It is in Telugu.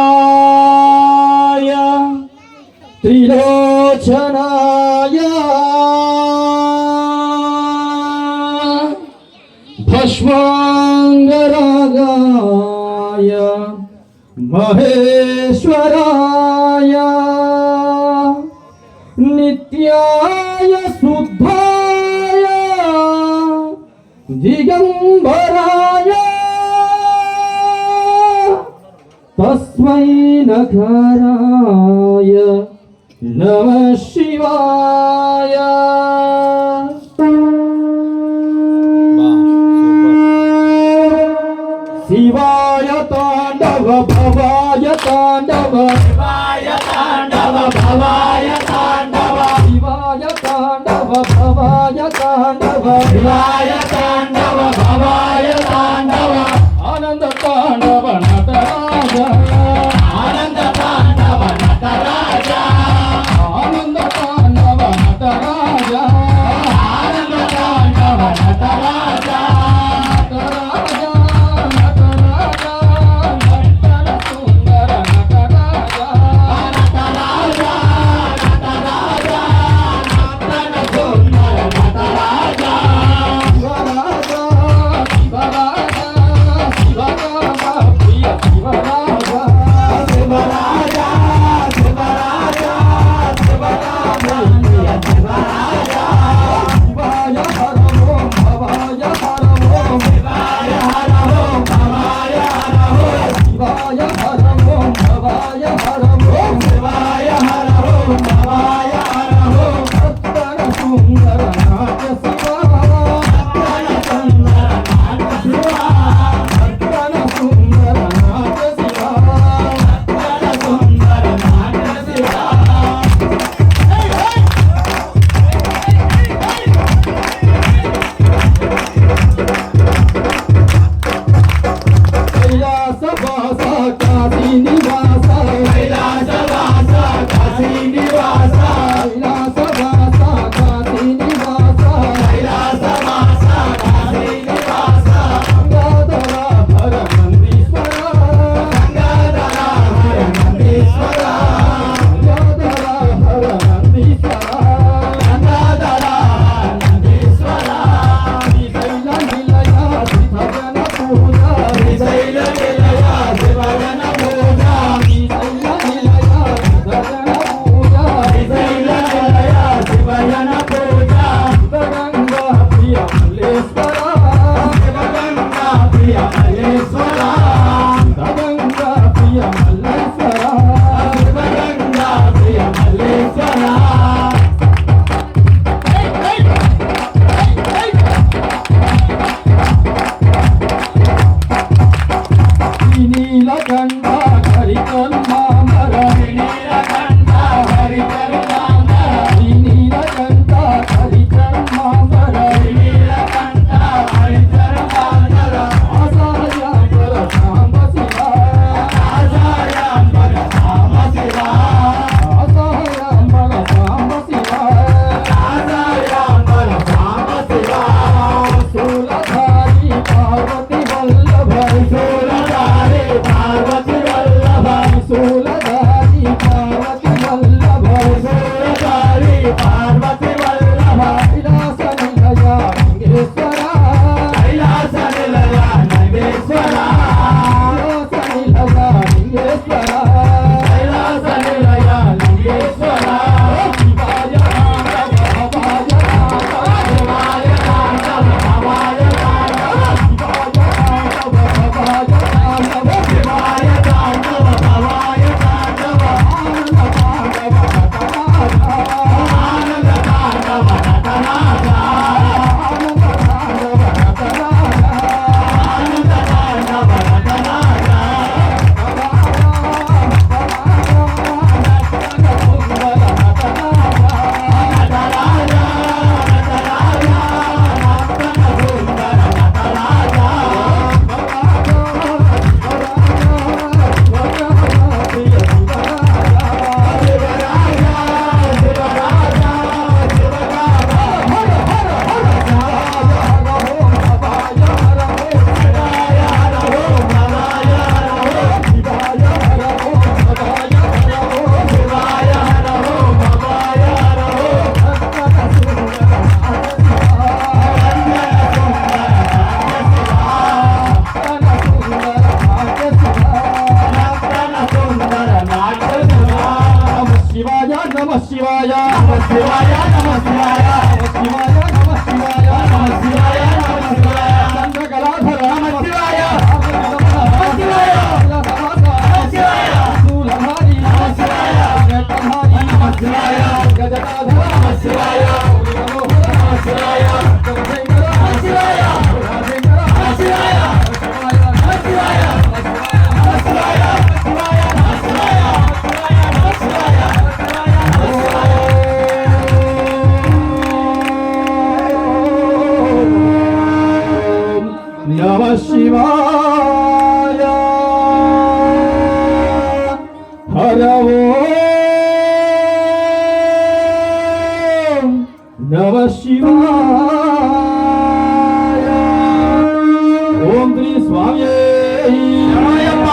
త్రిలోచనాయ త్రిలోచనాయ భస్వాంగరాగాయ మహేశ్వరాయ నిత్యాయ శుద్ధాయ దిగంబరాయ तस्मै नखराय नमः शिवाय शिवाय ताण्डव भवाय ताण्डव शिवाय ताण्डव भवाय ताण्डव शिवाय ताण्डव भवाय ताण्डव शिवाय ఆనంద Thank you. शिवाय शिवाय నమ శివాయ హరవో నమ శివాయ ఓం శ్రీ స్వామి నమయప్ప